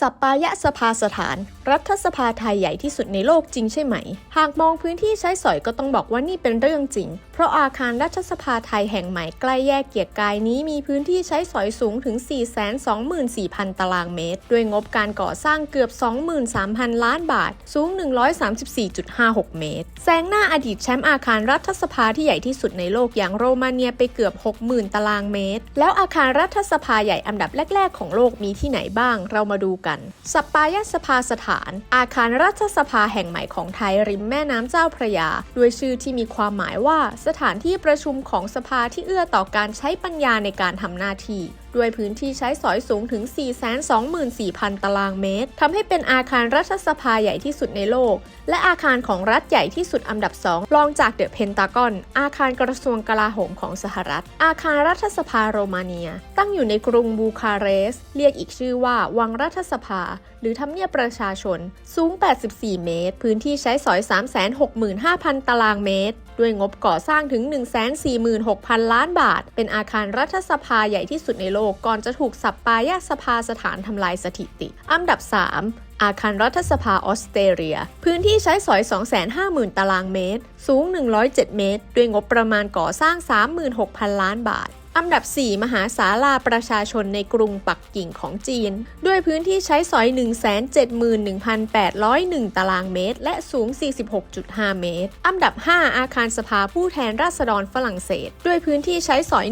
สัปปายะสภาสถาน รัฐสภาไทยใหญ่ที่สุดในโลกจริงใช่ไหม หากมองพื้นที่ใช้สอยก็ต้องบอกว่านี่เป็นเรื่องจริง ราะอาคารรัฐสภาไทยแห่งใหม่ใกล้แยกเกียรติกายนี้มีพื้นที่ใช้สอยสูงถึง 424,000 ตารางเมตร ด้วยงบการก่อสร้างเกือบ 23,000 ล้านบาท สูง 134.56 เมตร แซงหน้าอดีตแชมป์อาคารรัฐสภาที่ใหญ่ที่สุดในโลกอย่างโรมาเนียไปเกือบ 60,000 ตารางเมตร แล้วอาคารรัฐสภาใหญ่อันดับแรก ๆ ของโลกมีที่ไหนบ้าง เรามาดูกัน สปายสภาสถาน อาคารรัฐสภาแห่งใหม่ของไทยริมแม่น้ำเจ้าพระยา ด้วยชื่อที่มีความหมายว่าสถานที่ประชุมของสภาที่เอื้อต่อการใช้ปัญญาในการทำหน้าที่ ด้วยพื้นที่ใช้สอยสูงถึง 424,000 ตารางเมตรทำให้เป็นอาคารรัฐสภาใหญ่ที่สุดในโลก และอาคารของรัฐใหญ่ที่สุดอันดับ 2 รองจากเดอะเพนตากอน อาคารกระทรวงกลาโหมของสหรัฐ อาคารรัฐสภาโรมาเนีย ตั้งอยู่ในกรุงบูคาเรสต์เรียกอีกชื่อว่าวังรัฐสภา หรือทำเนียบประชาชน สูง 84 เมตร พื้นที่ใช้สอย 365,000 ตารางเมตร ด้วยงบก่อสร้างถึง 146,000 ล้านบาท เป็นอาคารรัฐสภาใหญ่ที่สุดในโลกก่อนจะถูกสับปายาสภาสถานทำลายสถิติ อันดับ 3อาคารรัฐสภาออสเตรเลีย พื้นที่ใช้สอย 250,000 ตารางเมตร สูง 107 เมตร ด้วยงบประมาณก่อสร้าง 36,000 ล้านบาท อันดับ 4 มหาศาลาประชาชนในกรุงปักกิ่งของจีน ด้วยพื้นที่ใช้สอย 171,801 ตารางเมตร และสูง 46.5 เมตร อันดับ 5 อาคารสภาผู้แทนราษฎรฝรั่งเศส ด้วยพื้นที่ใช้สอย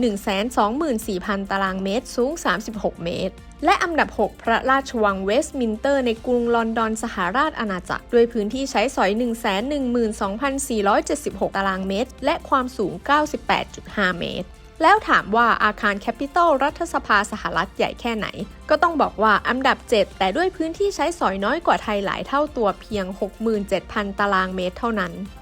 124,000 ตารางเมตร สูง 36 เมตรและอันดับ 6 พระราชวังเวสต์มินเตอร์ในกรุงลอนดอนสหราชอาณาจักร ด้วยพื้นที่ใช้สอย 112,476 ตารางเมตร และความสูง 98.5 เมตร แล้วถามว่าอาคารแคปิตอลรัฐสภาสหรัฐใหญ่แค่ไหน ก็ต้องบอกว่าอันดับ 7 แต่ด้วยพื้นที่ใช้สอยน้อยกว่าไทยหลายเท่าตัวเพียง 67,000 ตารางเมตรเท่านั้น